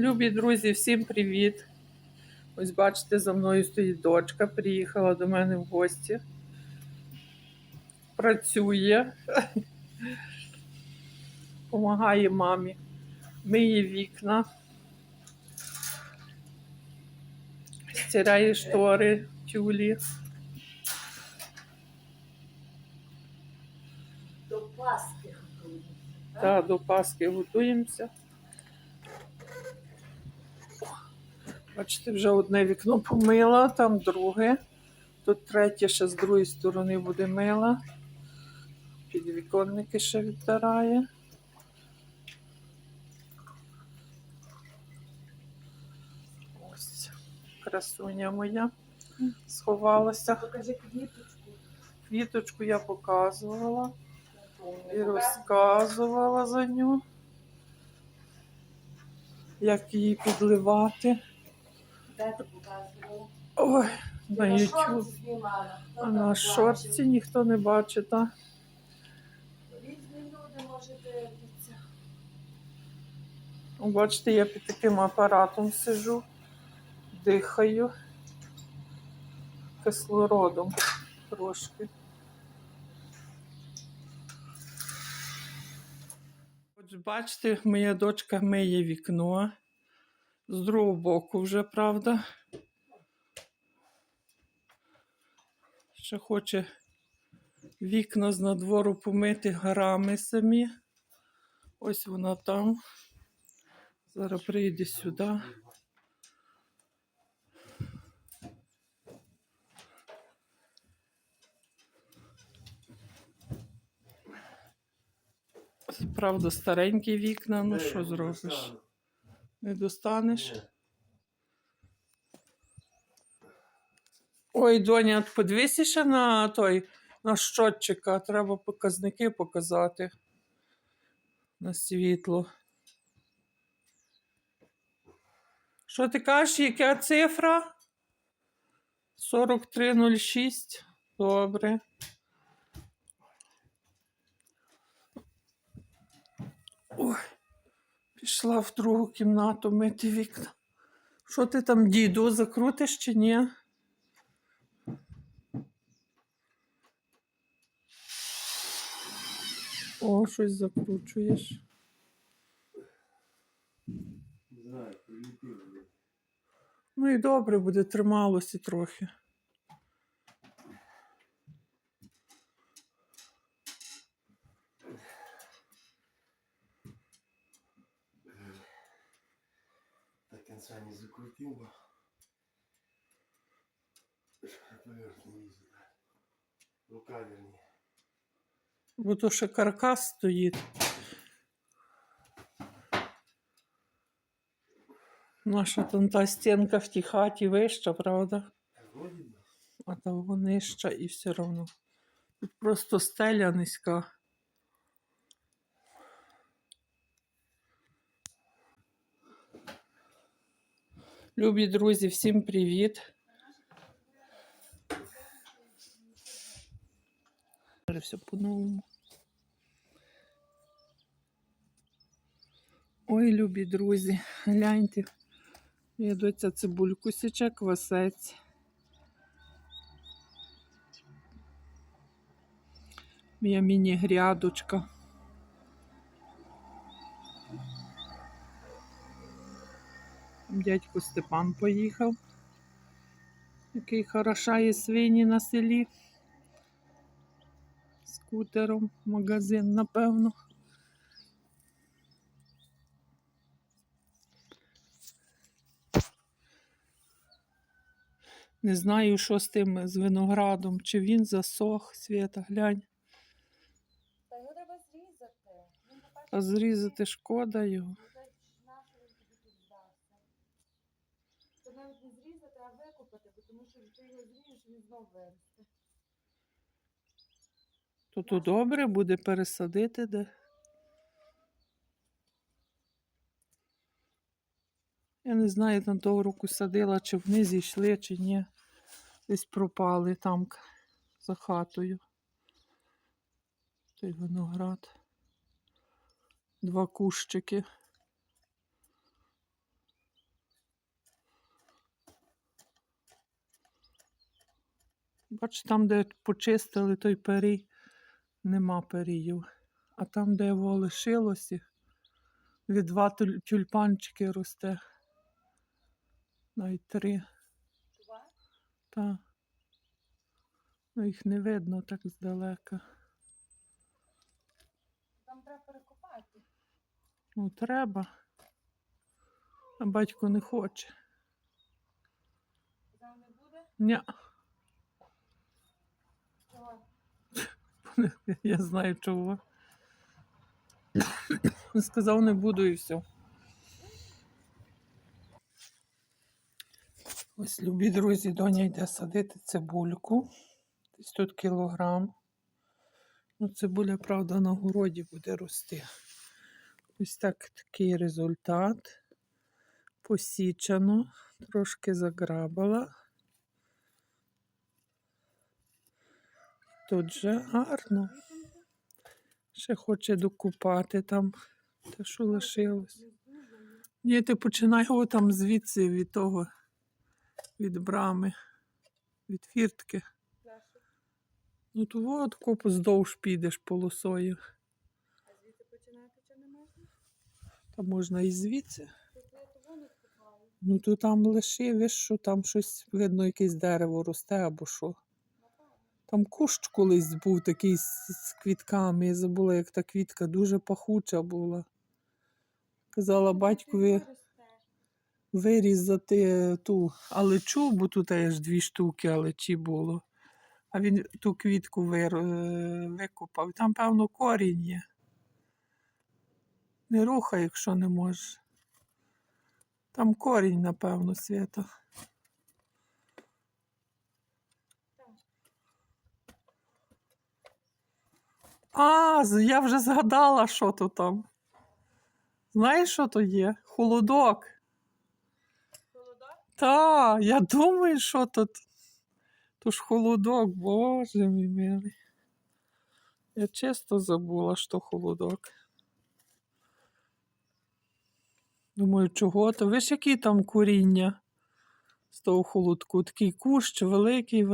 Любі друзі, всім привіт! Ось бачите, за мною стоїть дочка, приїхала до мене в гості. Працює, допомагає мамі, миє вікна, стирає штори, тюлі. До Пасхи готуємо. Та до Пасхи готуємося. Бачите, вже одне вікно помила, там друге. Тут третє ще з другої сторони буде мила. Підвіконники ще відтирає. Ось красуня моя сховалася. Покажи квіточку. Квіточку я показувала і розказувала за ню, як її підливати. Ой, на YouTube. А на шорті ніхто не бачить, та? Різні люди може дивитися. Бачите, я під таким апаратом сижу, дихаю кислородом трошки. Отже, бачите, моя дочка миє вікно. З другого боку вже, правда. Ще хоче вікна з надвору помити гарами самі. Ось вона там. Зараз прийде сюди. Правда, старенькі вікна, ну що зробиш? Не достанеш. Ой, доня, подивися ще на той на щотчика. Треба показники показати на світло. Що ти кажеш, яка цифра? 4306. Добре. Ой, пішла в другу кімнату мити вікна. Що ти там, діду, закрутиш чи ні? О, щось закручуєш. Ну і добре буде, трималося трохи. Конца не закрутил бы. Поверх не вижу. Рука вернее. Бо то ще каркас стоїть. Наша там та стінка в тій хаті вища, правда? А того нижча і все одно. Тут просто стеля низька. Любі друзі, всім привіт. Все по-новому. Ой, любі друзі, гляньте. Я доця цибульку січе, квасець. Моя міні-грядочка. Дядько Степан поїхав, який хорошає свині на селі. Скутером магазин, напевно. Не знаю, що з тим з виноградом, чи він засох, Свята, глянь. Та його треба зрізати. А зрізати шкода його. ну, це ж наше він тобі тут здався. Це навіть не зрізати, а викопати, бо тому що ти він знов виросте. То то добре буде пересадити де. Я не знаю, там того року садила, чи вони зійшли, чи ні. Десь пропали там за хатою. Той виноград. Два кущики. Бач, там, де почистили той перій, нема періїв. А там, де його лишилося, від два тюльпанчики росте. Навіть три. Два? Та. Ну, їх не видно так здалека. Там треба перекопати. Ну, треба. А батько не хоче. Там не буде? Ня. Чого? Я знаю чого. Сказав, не буду і все. Ось, любі друзі, доня йде садити цибульку. Десь тут кілограм. Ну, цибуля, правда, на городі буде рости. Ось так такий результат. Посічено, трошки заграбала. Тут же гарно. Ще хоче докупати там те, що лишилось. Ні, ти починай його там звідси від того, від брами, від фіртки. Ну то от копу здовж підеш полосою. А звідти починати чи не можна? Та можна і звідси. Ну то там лиши, виш, що там щось видно, якесь дерево росте або що. Там кущ колись був такий з, з квітками. Я забула, як та квітка дуже пахуча була. Казала батькові вирізати ту алечу, бо тут аж дві штуки алечі було. А він ту квітку вир, е, викопав. Там, певно, корінь є. Не рухай, якщо не можеш. Там корінь, напевно, свята. А, я вже згадала, що то там. Знаєш, що то є? Холодок. Холодок? Та, я думаю, що тут. То ж холодок, боже мій милий. Я чисто забула, що холодок. Думаю, чого то? Ви ж які там коріння з того холодку? Такий кущ великий,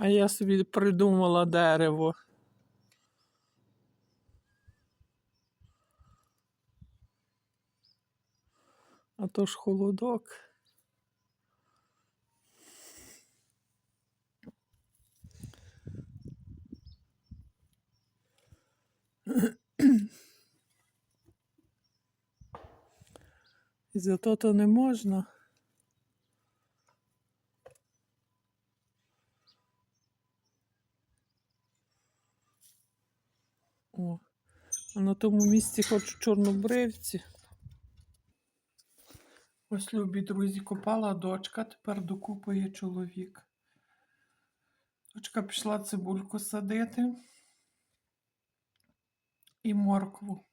А я собі придумала дерево. А то ж холодок. І зато то не можна. О, а на тому місці хочу чорнобривці. Ось, любі друзі, копала дочка, тепер докупує чоловік. Дочка пішла цибульку садити і моркву.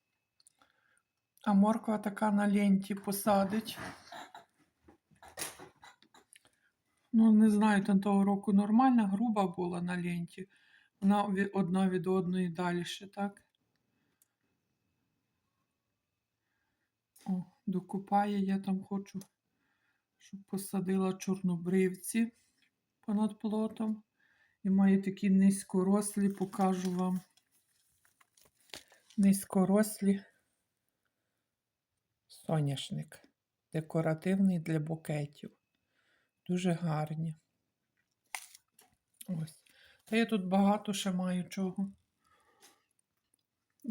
А морква така на ленті посадить. Ну, не знаю, там того року нормальна, груба була на ленті. Вона одна від одної далі, так? О, докупає, я там хочу, щоб посадила чорнобривці понад плотом. І має такі низькорослі, покажу вам. Низькорослі соняшник. Декоративний для букетів. Дуже гарні. Ось. Та я тут багато ще маю чого.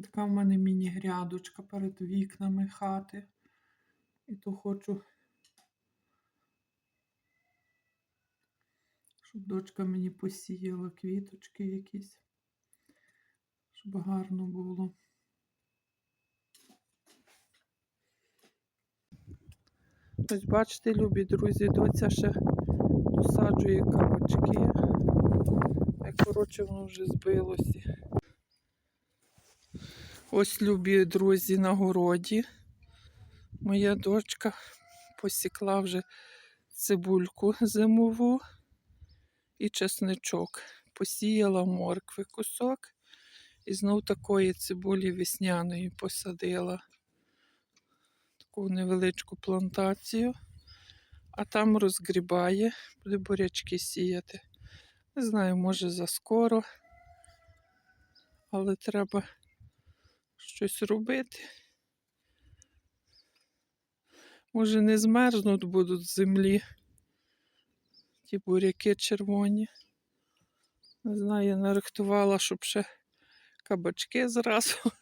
Така в мене міні-грядочка перед вікнами хати. І то хочу, щоб дочка мені посіяла квіточки якісь, щоб гарно було. Ось бачите, любі друзі, доця ще досаджує кабачки. Коротше, воно вже збилося. Ось, любі друзі, на городі. Моя дочка посікла вже цибульку зимову і чесничок. Посіяла моркви кусок і знов такої цибулі весняної посадила. таку невеличку плантацію, а там розгрібає, буде бурячки сіяти. Не знаю, може заскоро, але треба щось робити. Може, не змерзнуть будуть з землі. Ті буряки червоні. Не знаю, я нарихтувала, щоб ще кабачки зразу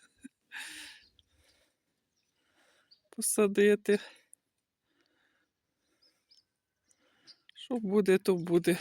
посадити. Що буде, то буде.